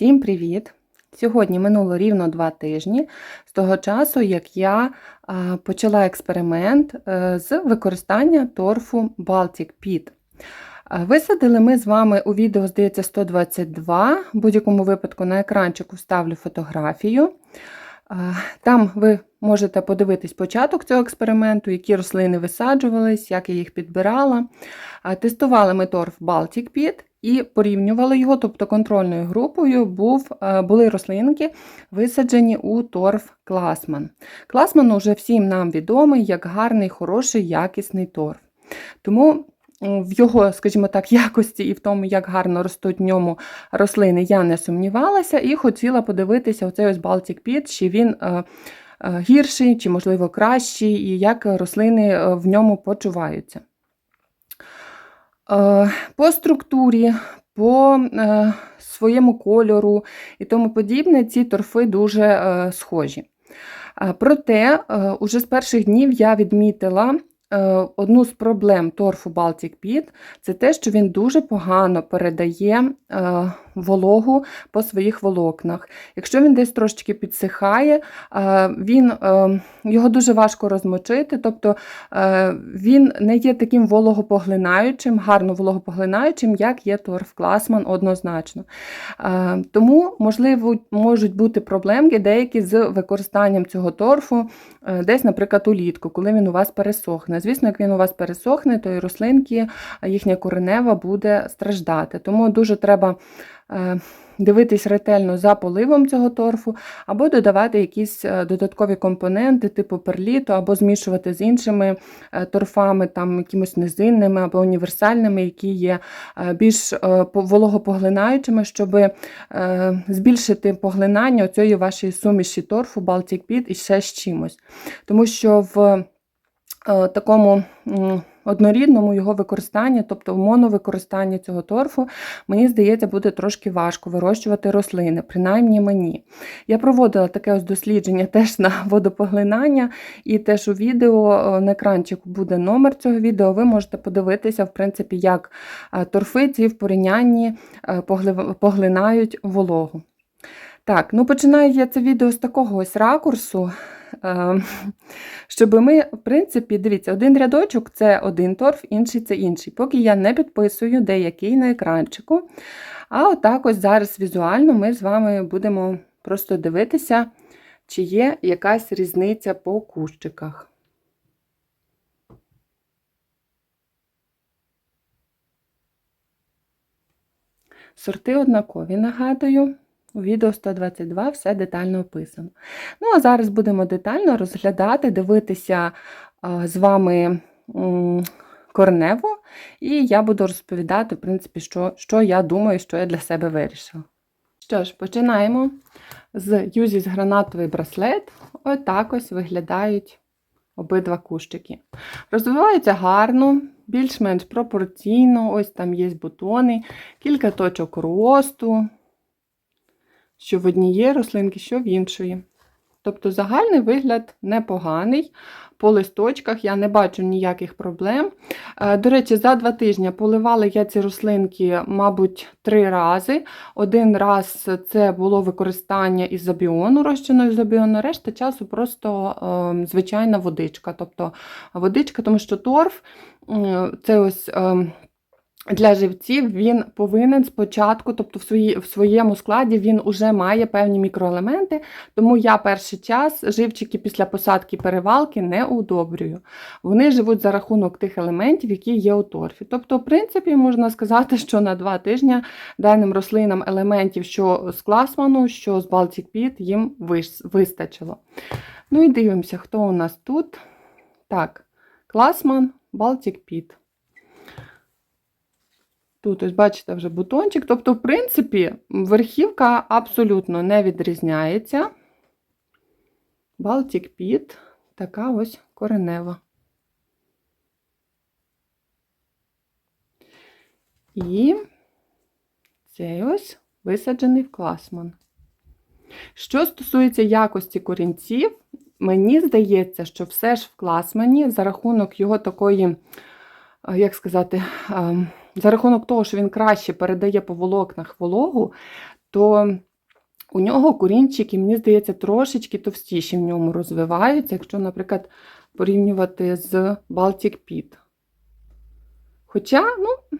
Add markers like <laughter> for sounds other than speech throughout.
Всім привіт! Сьогодні минуло рівно два тижні з того часу, як я почала експеримент е, з використання торфу Baltic Pit. Висадили ми з вами у відео, здається, 122. В будь-якому випадку на екранчику ставлю фотографію. Там ви можете подивитись початок цього експерименту, які рослини висаджувались, як я їх підбирала. Тестували ми торф Baltic Pit і порівнювали його, тобто контрольною групою був, е, були рослинки, висаджені у торф Класман. Класман уже всім нам відомий як гарний, хороший, якісний торф. Тому в його, скажімо так, <laughs> якості і в тому, як гарно ростуть в ньому рослини, я не сумнівалася і хотіла подивитися оцей ось Baltic Pit, чи він е, е, гірший, чи, можливо, кращий, і як рослини в ньому почуваються. Е, По структурі, по е, своєму кольору і тому подібне, ці торфи дуже е, схожі. Проте, уже з перших днів я відмітила одну з проблем торфу Baltic Pit – це те, що він дуже погано передає вологу по своїх волокнах. Якщо він десь трошечки підсихає, е, він, е, його дуже важко розмочити, тобто е, він не є таким вологопоглинаючим, гарно вологопоглинаючим, як є торф Класман однозначно. Тому, можливо, можуть бути проблемки деякі з використанням цього торфу, десь, наприклад, улітку, коли він у вас пересохне. Звісно, як він у вас пересохне, то і рослинки, їхня коренева буде страждати. Тому дуже треба дивитись ретельно за поливом цього торфу, або додавати якісь е, додаткові компоненти, типу перліту, або змішувати з іншими е, торфами, там якимось низинними або універсальними, які є е, більш е, вологопоглинаючими, щоб е, збільшити поглинання цієї вашої суміші торфу Baltic Pit і ще з чимось. Тому що в е, такому однорідному його використанні, тобто в моновикористанні цього торфу, мені здається, буде трошки важко вирощувати рослини, принаймні мені. Я проводила таке ось дослідження <laughs> теж на водопоглинання, і теж у відео е, на екранчику буде номер цього відео. Ви можете подивитися, в принципі, як е, торфи ці в порівнянні е, поглинають вологу. Так, ну починаю я це відео з такого ось ракурсу. <laughs> е, Щоб ми, в принципі, дивіться, один рядочок це один торф, інший це інший. Поки я не підписую деякий на екранчику. А отак ось зараз візуально ми з вами будемо просто дивитися, чи є якась різниця по кущиках. Сорти однакові, нагадую. У відео 122 все детально описано. Ну, а зараз будемо детально розглядати, дивитися з вами м, корневу, і я буду розповідати, в принципі, що, що я думаю, що я для себе вирішила. Що ж, починаємо з Юзіс гранатовий браслет. Отак ось виглядають обидва кущики. Розвиваються гарно, більш-менш пропорційно. Ось там є бутони, кілька точок росту, що в однієї рослинки, що в іншої. Тобто загальний вигляд непоганий. По листочках я не бачу ніяких проблем. Е, До речі, за два тижні поливала я ці рослинки, мабуть, три рази. Один раз це було використання ізобіону, розчину ізобіону, решта часу просто е, звичайна водичка. Тобто водичка, тому що торф е, це ось. е, для живців він повинен спочатку, тобто в, свої, в своєму складі він вже має певні мікроелементи, тому я перший час живчики після посадки перевалки не удобрюю. Вони живуть за рахунок тих елементів, які є у торфі. Тобто, в принципі, можна сказати, що на два тижні даним рослинам елементів, що з класману, що з Baltic їм вистачило. Ну і дивимося, хто у нас тут. Так, класман, Baltic Pit. Тут, ось, бачите, вже бутончик. Тобто, в принципі, верхівка абсолютно не відрізняється. Baltic Pit, така ось коренева. І цей ось висаджений в класман. Що стосується якості корінців, мені здається, що все ж в класмані за рахунок його такої, як сказати, за рахунок того, що він краще передає по волокнах вологу, то У нього корінчики, мені здається, трошечки товстіші в ньому розвиваються, якщо, наприклад, порівнювати з Baltic Pit. Хоча, ну,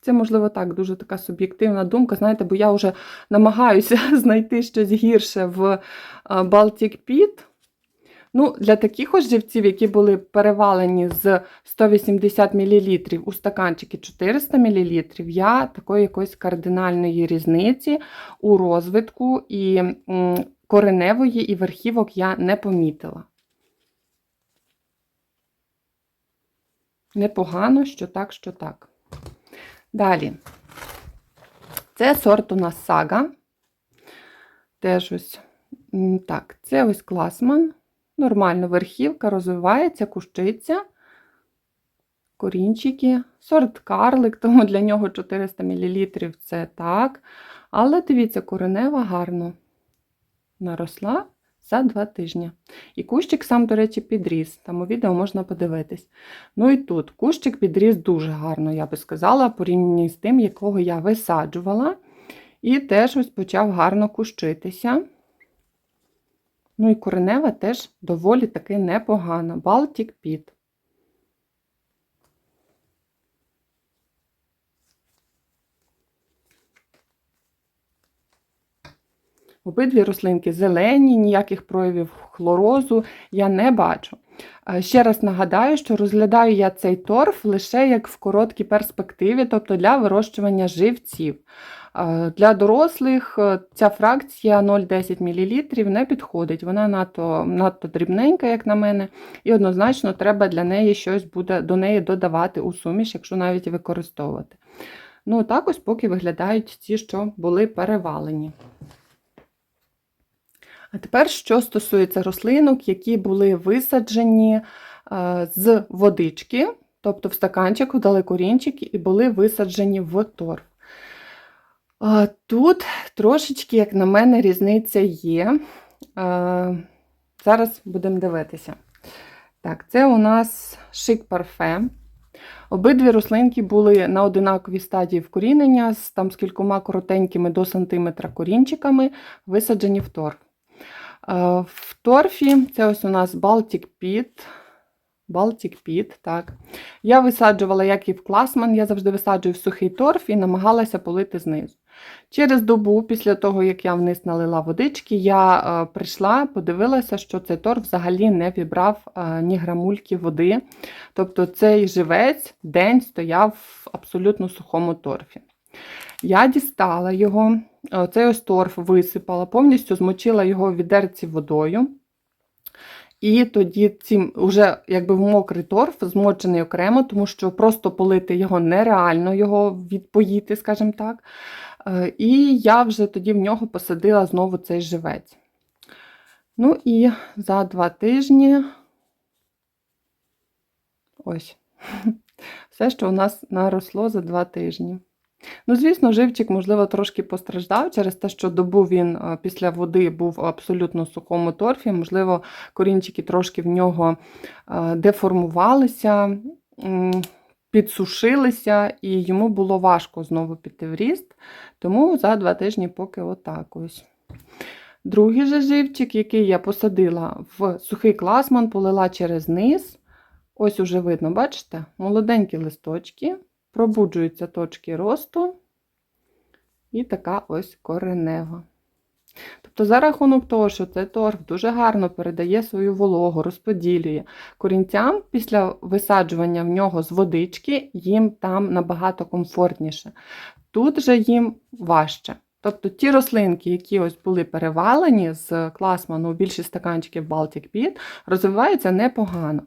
це, можливо, так, дуже така суб'єктивна думка, знаєте, бо я вже намагаюся <laughs> знайти щось гірше в Baltic Pit. Ну, Для таких ось живців, які були перевалені з 180 мл у стаканчики 400 мл, я такої якоїсь кардинальної різниці у розвитку і кореневої і верхівок я не помітила. Непогано, що так, що так. Далі. Це сорт у нас сага. Теж ось так, це ось класман. Нормально верхівка розвивається, кущиться, корінчики, сорт карлик, тому для нього 400 мл це так. Але дивіться, коренева гарно наросла за два тижні. І кущик сам, до речі, підріс. Там у відео можна подивитись. Ну і тут кущик підріс дуже гарно, я би сказала, порівняно з тим, якого я висаджувала. І теж ось почав гарно кущитися. Ну і коренева теж доволі таки непогана. Балтік піт. Обидві рослинки зелені, ніяких проявів хлорозу я не бачу. Е, Ще раз нагадаю, що розглядаю я цей торф лише як в короткій перспективі, тобто для вирощування живців. Е, Для дорослих е, ця фракція 0,10 мл не підходить. Вона надто, надто дрібненька, як на мене, і однозначно треба для неї щось буде до неї додавати у суміш, якщо навіть використовувати. Ну, так ось поки виглядають ті, що були перевалені. А тепер, що стосується рослинок, які були висаджені е, з водички, тобто в стаканчику дали корінчики і були висаджені в торф. Тут трошечки, як на мене, різниця є. Е, Зараз будемо дивитися. Так, це у нас шик парфе. Обидві рослинки були на одинаковій стадії вкорінення, з там з кількома коротенькими до сантиметра корінчиками, висаджені в торф. Е, В торфі це ось у нас Baltic Pit. Baltic Pit, так. Я висаджувала, як і в класман, я завжди висаджую в сухий торф і намагалася полити знизу. Через добу, після того, як я вниз налила водички, я е, прийшла, подивилася, що цей торф взагалі не вібрав е, ні грамульки води. Тобто цей живець день стояв в абсолютно сухому торфі. Я дістала його, цей ось торф висипала, повністю змочила його в відерці водою. І тоді цим вже якби в мокрий торф змочений окремо, тому що просто полити його нереально, його відпоїти, скажімо так. Е, І я вже тоді в нього посадила знову цей живець. Ну і за два тижні ось <laughs> все, що у нас наросло за два тижні. Ну, звісно, живчик, можливо, трошки постраждав через те, що добу він е, після води був в абсолютно сухому торфі. Можливо, корінчики трошки в нього е, деформувалися, підсушилися, і йому було важко знову піти в ріст. Тому за два тижні поки отак ось. Другий же живчик, який я посадила в сухий класман, полила через низ. Ось уже видно, бачите, молоденькі листочки пробуджуються точки росту, і така ось коренева. Тобто, за рахунок того, що цей торф дуже гарно передає свою вологу, розподілює корінцям після висаджування в нього з водички, їм там набагато комфортніше. Тут же їм важче. Тобто ті рослинки, які ось були перевалені з класману у більшість стаканчиків Baltic Pit, розвиваються непогано.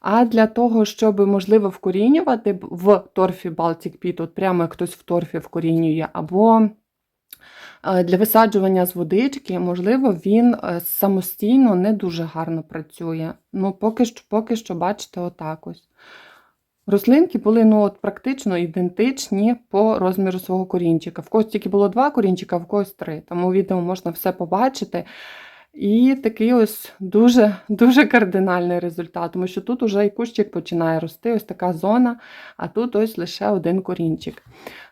А для того, щоб можливо вкорінювати в торфі Baltic Pit, от прямо як хтось в торфі вкорінює, або е, для висаджування з водички, можливо, він е, самостійно не дуже гарно працює. Ну, поки що, поки що, бачите, отак ось. Рослинки були ну, от, практично ідентичні по розміру свого корінчика. В когось тільки було два корінчика, в когось три. Тому відео можна все побачити. І такий ось дуже дуже кардинальний результат, тому що тут уже і кущик починає рости, ось така зона, а тут ось лише один корінчик.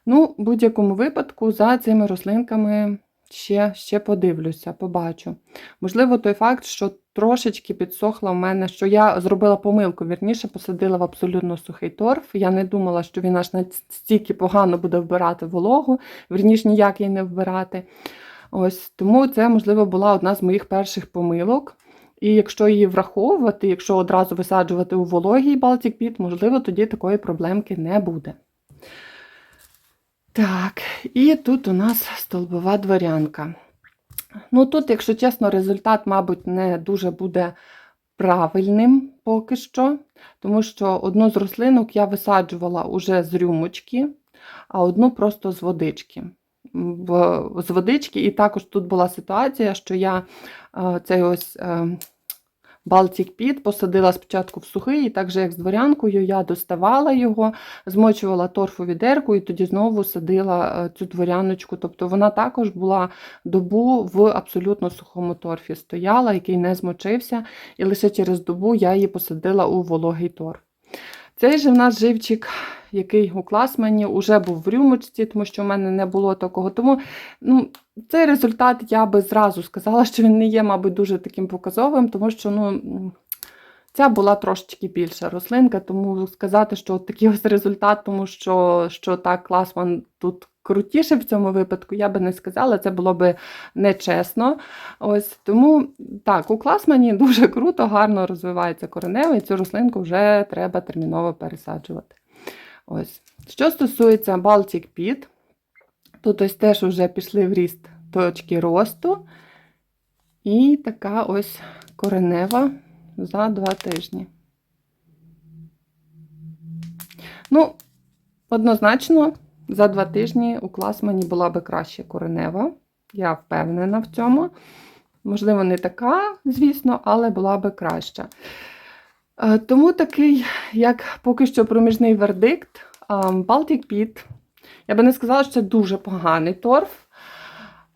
Ну, в будь-якому випадку, за цими рослинками ще, ще подивлюся, побачу. Можливо, той факт, що трошечки підсохла в мене, що я зробила помилку, вірніше посадила в абсолютно сухий торф. Я не думала, що він аж настільки погано буде вбирати вологу, вірніше ніяк її не вбирати. Ось Тому це, можливо, була одна з моїх перших помилок. І якщо її враховувати, якщо одразу висаджувати у вологий Baltic Pit, можливо, тоді такої проблемки не буде. Так, і тут у нас столбова дворянка. Ну, тут, якщо чесно, результат, мабуть, не дуже буде правильним поки що, тому що одну з рослинок я висаджувала уже з рюмочки, а одну просто з водички. З водички, і також тут була ситуація, що я е, цей ось е, Baltic Pit посадила спочатку в сухий, і так же, як з дворянкою, я доставала його, змочувала торфу відерку і тоді знову садила е, цю дворяночку. Тобто вона також була добу в абсолютно сухому торфі стояла, який не змочився, і лише через добу я її посадила у вологий торф. Цей же в нас живчик, який у класмені, вже був в рюмочці, тому що в мене не було такого. Тому ну, цей результат я би зразу сказала, <laughs> що він не є, мабуть, дуже таким показовим, тому що ну, ця була трошечки більша рослинка, тому сказати, що от такий ось результат, тому що, що так, класман тут крутіше в цьому випадку, я би не сказала, це було би нечесно. Ось тому так, у класмані дуже круто, гарно розвивається коренева, і цю рослинку вже треба терміново пересаджувати. Ось. Що стосується Baltic Pit, тут ось теж вже пішли в ріст точки росту. І така ось коренева за два тижні. Ну, однозначно, за два тижні у клас мені була би краще коренева. Я впевнена в цьому. Можливо, не така, звісно, але була би краща. Е, Тому такий, як поки що проміжний вердикт, Балтік Baltic Pit. Я би не сказала, що це дуже поганий торф,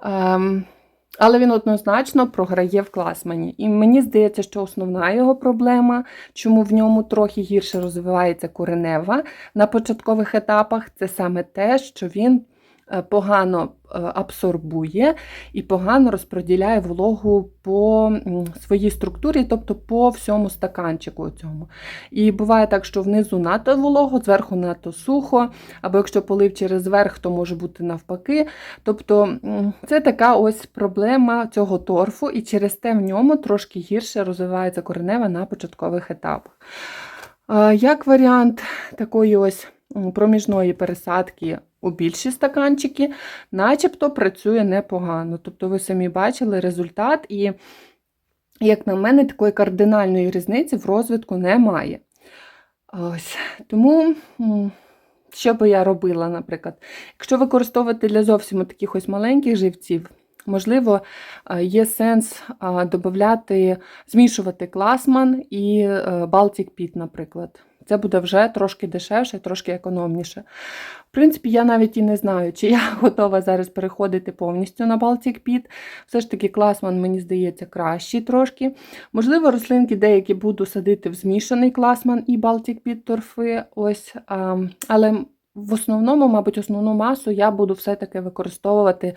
ем, але він однозначно програє в класмені. І мені здається, що основна його проблема, чому в ньому трохи гірше розвивається коренева на початкових етапах, це саме те, що він погано е, абсорбує і погано розподіляє вологу по своїй структурі, тобто по всьому стаканчику цьому. І буває так, що внизу надто волого, зверху надто сухо, або якщо полив через верх, то може бути навпаки. Тобто це така ось проблема цього торфу, і через те в ньому трошки гірше розвивається коренева на початкових етапах. Е, Як варіант такої ось проміжної пересадки у більші стаканчики, начебто працює непогано. Тобто, ви самі бачили результат, і, як на мене, такої кардинальної різниці в розвитку немає. Ось. Тому, що би я робила, наприклад, якщо використовувати для зовсім таких ось маленьких живців, можливо, е, є сенс додати, змішувати класман і е, Baltic Pit, наприклад. Це буде вже трошки дешевше, трошки економніше. В принципі, я навіть і не знаю, чи я <laughs> готова зараз переходити повністю на Baltic Pit. Все ж таки, класман, мені здається, кращий трошки. Можливо, рослинки деякі буду садити в змішаний класман і Baltic Pit торфи. Ось, а, але в основному, мабуть, основну масу я буду все-таки використовувати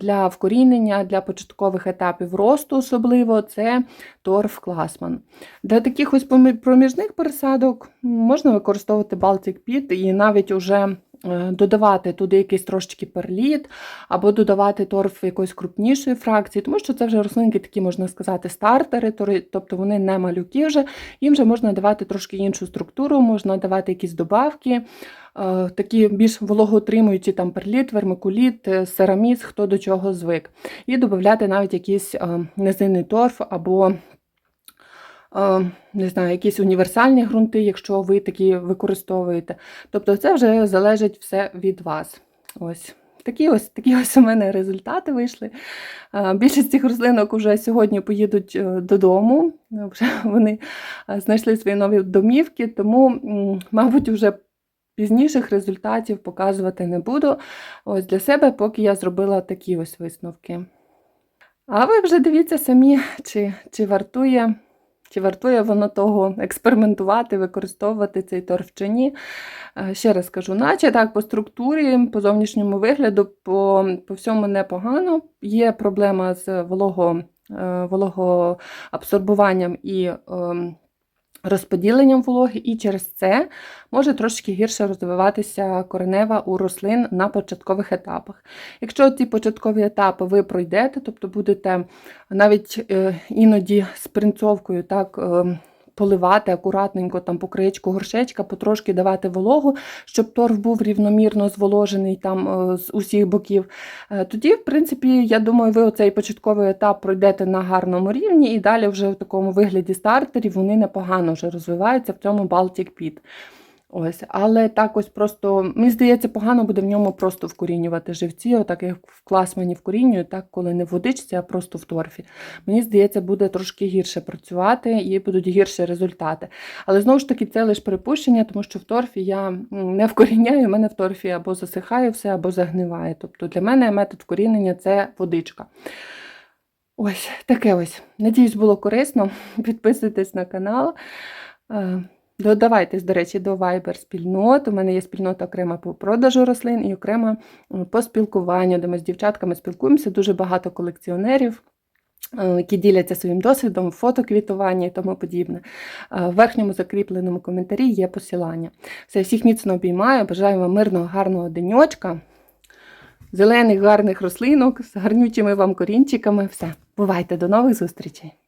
для вкорінення, для початкових етапів росту, особливо це торф класман. Для таких ось проміжних пересадок можна використовувати Baltic Pit і навіть уже додавати туди якийсь трошечки перліт, або додавати торф якоїсь крупнішої фракції, тому що це вже рослинки такі, можна сказати, стартери, тобто вони не малюки вже, їм вже можна давати трошки іншу структуру, можна давати якісь добавки, е, такі більш вологоутримуючі там перліт, вермикуліт, е, сераміс, хто до чого звик. І додати навіть якийсь е, низинний торф або е, не знаю, якісь універсальні ґрунти, якщо ви такі використовуєте. Тобто це вже залежить все від вас. Ось. Такі ось такі <laughs> ось у мене результати вийшли. Е, Більшість цих рослинок вже сьогодні поїдуть е, додому. Вже <laughs> вони е, знайшли свої нові домівки, тому, мабуть, вже пізніших результатів показувати не буду. Ось для себе, поки я зробила такі ось висновки. А ви вже дивіться самі, чи, чи вартує чи вартує воно того експериментувати, використовувати цей торф чи ні. Е, Ще раз кажу, наче так, по структурі, по зовнішньому вигляду, по, по всьому непогано. Є проблема з волого, е, вологоабсорбуванням і ем, розподіленням вологи, і через це може трошки гірше розвиватися коренева у рослин на початкових етапах. Якщо ці початкові етапи ви пройдете, тобто будете навіть е, іноді з принцовкою так. Поливати акуратненько там по краєчку горшечка, потрошки давати вологу, щоб торф був рівномірно зволожений там е, з усіх боків. Е, Тоді, в принципі, я думаю, ви оцей початковий етап пройдете на гарному рівні, і далі вже в такому вигляді стартерів вони непогано вже розвиваються в цьому Baltic Pit. Ось, але так ось просто, мені здається, погано буде в ньому просто вкорінювати живці, отак як в класмані вкорінюю, так коли не в водичці, а просто в торфі. Мені здається, буде трошки гірше працювати і будуть гірші результати. Але знову ж таки, це лише припущення, тому що в торфі я не вкоріняю, у мене в торфі або засихає все, або загниває. Тобто для мене метод вкорінення це водичка. Ось таке ось. Надіюсь, було корисно. Підписуйтесь на канал. Е, Додавайтесь, до речі, до Viber спільнот. У мене є спільнота окрема по продажу рослин і окрема по спілкуванню, де ми з дівчатками спілкуємося. Дуже багато колекціонерів, е, які діляться своїм досвідом, фотоквітування і тому подібне. Е, В верхньому закріпленому коментарі є посилання. Все, всіх міцно обіймаю. Бажаю вам мирного, гарного деньочка, зелених гарних рослинок з гарнючими вам корінчиками. Все, бувайте, до нових зустрічей!